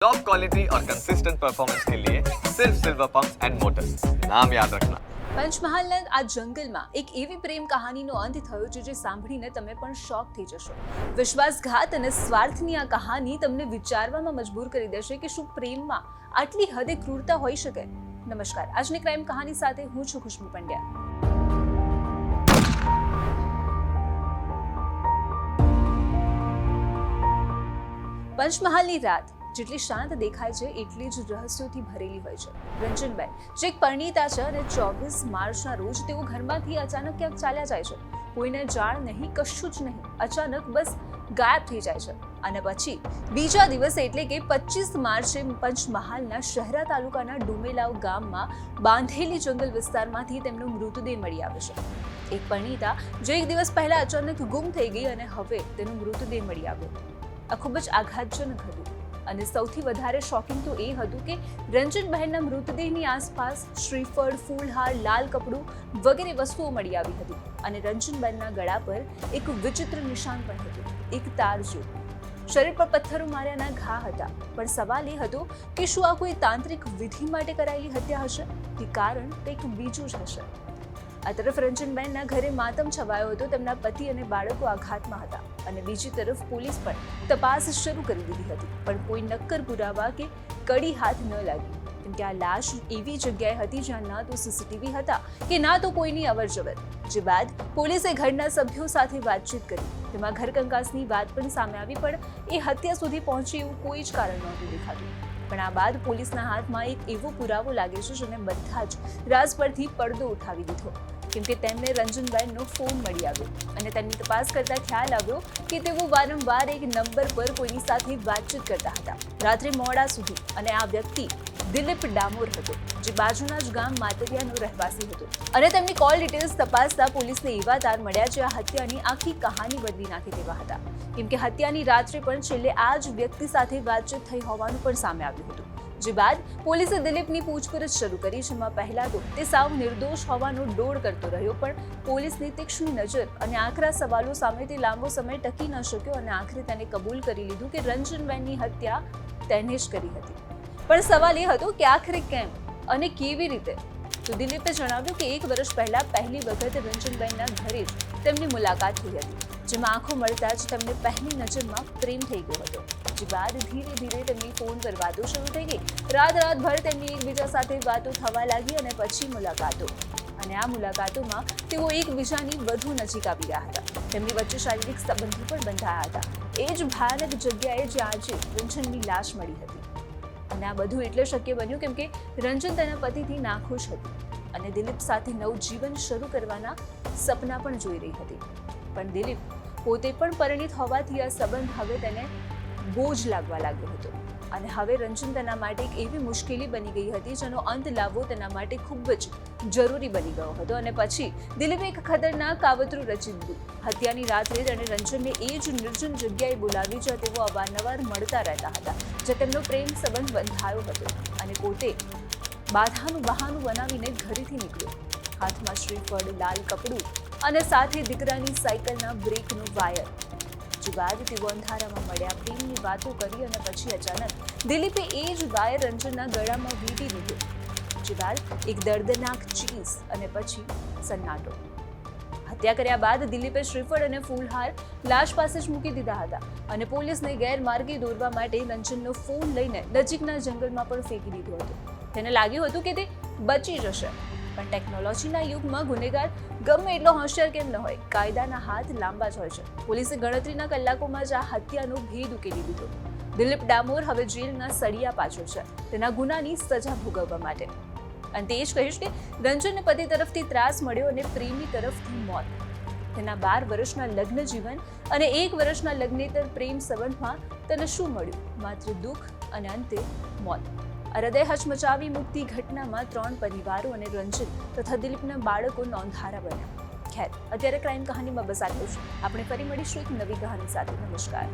Top quality और consistent performance के लिए सिर्फ सिल्वर पंप एंड मोटर्स नाम याद रखना પંચમહાલના આ જંગલમાં એક એવી પ્રેમ કહાનીનો અંત થયો છે જે સાંભળીને તમે પણ શોક થઈ જશો વિશ્વાસઘાત અને સ્વાર્થની આ કહાની તમને વિચારવામાં મજબૂર કરી દેશે કે શું પ્રેમમાં આટલી હદે ક્રૂરતા હોઈ શકે નમસ્કાર આજની ક્રાઇમ કહાની સાથે હું છું ખુશ્બુ પંડ્યા પંચમહાલની રાત જેટલી શાંત દેખાય છે, એટલી જ રહસ્યોથી ભરેલી હોય છે. રંજનબેન જે એક પરિણીતા છે અને ચોવીસ માર્ચના રોજ તેઓ ઘરમાંથી અચાનક ક્યાંક ચાલ્યા જાય છે. કોઈને જાણ નહીં, કશું જ નહીં. અચાનક બસ ગાયબ થઈ જાય છે. અને પછી બીજા દિવસે એટલે કે પચીસ માર્ચે પંચમહાલના શહેરા તાલુકાના ડુમેલાવ ગામમાં બાંધેલી જંગલ વિસ્તારમાંથી તેમનો મૃતદેહ મળી આવે છે. એક પરિણીતા જે એક દિવસ પહેલા અચાનક ગુમ થઈ ગઈ અને હવે તેનો મૃતદેહ મળી આવ્યો. આ ખૂબ જ આઘાતજનક હતું. અને સૌથી વધારે શોકિંગ તો એ હતું કે રંજનબહેનના મૃતદેહની આસપાસ શ્રીફળ, ફૂલહાર, લાલ કપડું વગેરે વસ્તુઓ મળી આવી હતી અને રંજનબહેનના ગળા પર એક વિચિત્ર નિશાન પણ હતું, એક તાર જેવું. શરીર પર પથ્થરો માર્યાના ઘા હતા, પણ સવાલ એ હતો કે શું આ કોઈ તાંત્રિક વિધિ માટે કરાયેલી હત્યા હશે? કે કારણ કંઈક બીજું જ હશે? આ તરફ રંજનબેનના ઘરે માતમ છવાયો હતો, તેમના પતિ અને બાળકો આઘાતમાં હતા અને બીજી તરફ પોલીસ પણ તપાસ શરૂ કરી દીધી હતી. પણ કોઈ નક્કર પુરાવા કે કડી હાથ ન લાગી. કેમ કે આ લાશ એવી જગ્યાએ હતી જ્યાં ના તો સીસીટીવી હતા કે ના તો કોઈની અવરજવર. જે બાદ પોલીસે ઘરના સભ્યો સાથે વાતચીત કરી. તેમાં ઘરકંકાસની વાત પણ સામે આવી, પણ એ હત્યા સુધી પહોંચી એવું કોઈ જ કારણ નહોતું દેખાતું. પણ આ બાદ પોલીસના હાથમાં એક એવો પુરાવો લાગે છે જેને બધા જ રાજ પરથી પડદો ઉઠાવી દીધો. કેમ કે તેમને રંજનબેનનો ફોન મળી આવ્યો. અને તેમની તપાસ કરતા ખ્યાલ આવ્યો કે તેઓ વારંવાર એક નંબર પર કોઈની સાથે વાતચીત કરતા હતા. રાત્રે મોડા સુધી અને આ વ્યક્તિ દિલીપ ડામોર હતો, જે બાજુના જ ગામ માતરિયાનો રહેવાસી હતો. અને તેમની કોલ ડિટેલ્સ તપાસતા પોલીસને એવા તાર મળ્યા જે આ હત્યાની આખી કહાની બદલી નાખી તેવા હતા. કેમકે હત્યાની રાત્રે પણ છેલ્લે આ જ વ્યક્તિ સાથે વાતચીત થઈ હોવાનું પણ સામે આવ્યું હતું. જે બાદ પોલીસે દિલીપની પૂછપરછ શરૂ કરી, જેમાં પહેલા તો તે સાવ નિર્દોષ હોવાનો ડોળ કરતો રહ્યો, પણ પોલીસની તીક્ષ્ણ નજર અને આકરા સવાલો સામે તે લાંબો સમય ટકી ન શક્યો અને આખરે તેને કબૂલ કરી લીધું કે રંજનબેનની હત્યા તેને જ કરી હતી. પણ સવાલ એ હતો કે આખરે કેમ અને કેવી રીતે? તો દિલીપે જણાવ્યું કે એક વર્ષ પહેલા પહેલી વખત રંજનબેનના ઘરે જ તેમની મુલાકાત થઈ હતી. જેમાં આંખો મળતા જ તેમને પહેલી નજરમાં પ્રેમ થઈ ગયો હતો. જે બાદ ધીરે ધીરે તેમની ફોન પર વાતો શરૂ થઈ ગઈ. રાત રાતભર તેમની એકબીજા સાથે વાતો થવા લાગી અને પછી મુલાકાતો. અને આ મુલાકાતોમાં તેઓ એકબીજાની વધુ નજીક આવી રહ્યા હતા. તેમની વચ્ચે શારીરિક સંબંધો પણ બંધાયા હતા. એ જ ભયાનક જગ્યાએ જ્યાં આજે રંજનની લાશ મળી હતી. અને આ બધું એટલે શક્ય બન્યું કેમ કે રંજન તેના પતિથી નાખુશ હતી. અને દિલીપ સાથે નવું જીવન શરૂ કરવાના સપના પણ જોઈ રહી હતી. પણ દિલીપ પોતે પણ પરિણિત હોવાથી આ સંબંધ હવે તેને બોજ લાગવા લાગ્યો હતો. અને હવે રંજન તેના માટે એક એવી મુશ્કેલી બની ગઈ હતી જેનો અંત લાવવો તેના માટે ખૂબ જ જરૂરી બની ગયો હતો. અને પછી દિલીપે એક ખતરનાક કાવતરું રચી દીધું. હત્યાની રાત્રે તેણે રંજનને એ જ નિર્જન જગ્યાએ બોલાવી જ્યાં તેઓ અવારનવાર મળતા રહેતા હતા જ્યાં તેમનો પ્રેમ સંબંધ બંધાયો હતો. અને પોતે બાધાનું બહાનું બનાવીને ઘરેથી નીકળ્યો. હાથમાં શ્રીફળ લાલ કપડું અને સાથે દીકરાની સાયકલના બ્રેકનું વાયર. જે બાદ તેઓ અંધારામાં મળ્યા પ્રેમની વાતો કરી અને પછી અચાનક દિલીપે એ જ વાયર રંજનના ગળામાં વીંટી દીધો જે બાદ એક દર્દનાક ચીસ અને પછી સન્નાટો. હત્યા કર્યા બાદ દિલીપે શ્રીફળ અને ફૂલહાર લાશ પાસે જ મૂકી દીધા હતા અને પોલીસને ગેરમાર્ગે દોરવા માટે રંજનનો ફોન લઈને નજીકના જંગલમાં પણ ફેંકી દીધો હતો. તેને લાગ્યું હતું કે તે બચી જશે. પણ ટેકનોલોજીના યુગમાં ગુનેગાર ગમે એટલો હોશિયાર કેમ ન હોય, કાયદાના હાથ લાંબા જ હોય છે. પોલીસે ગણતરીના કલાકોમાં જ આ હત્યાનો ભેદ ઉકેલી દીધો. દિલીપ ડામોર હવે જેલના સળિયા પાછળ છે. તેના ગુનાની સજા ભોગવવા માટે. અને તે જ કહીશ કે રંજનને પતિ તરફથી ત્રાસ મળ્યો અને પ્રેમી તરફથી મોત. તેના બાર વર્ષના લગ્ન જીવન અને એક વર્ષના લગ્નેતર પ્રેમ સંબંધમાં તેને શું મળ્યું? માત્ર દુઃખ અને અંતે મોત. હૃદય હચમચાવી મુક્તિ ઘટનામાં ત્રણ પરિવારો અને રંજિત તથા દિલીપના બાળકો નોંધારા બન્યા. ખેર, અત્યારે ક્રાઇમ કહાનીમાં બસ આટલું જ. આપણે ફરી મળીશું એક નવી કહાની સાથે. નમસ્કાર.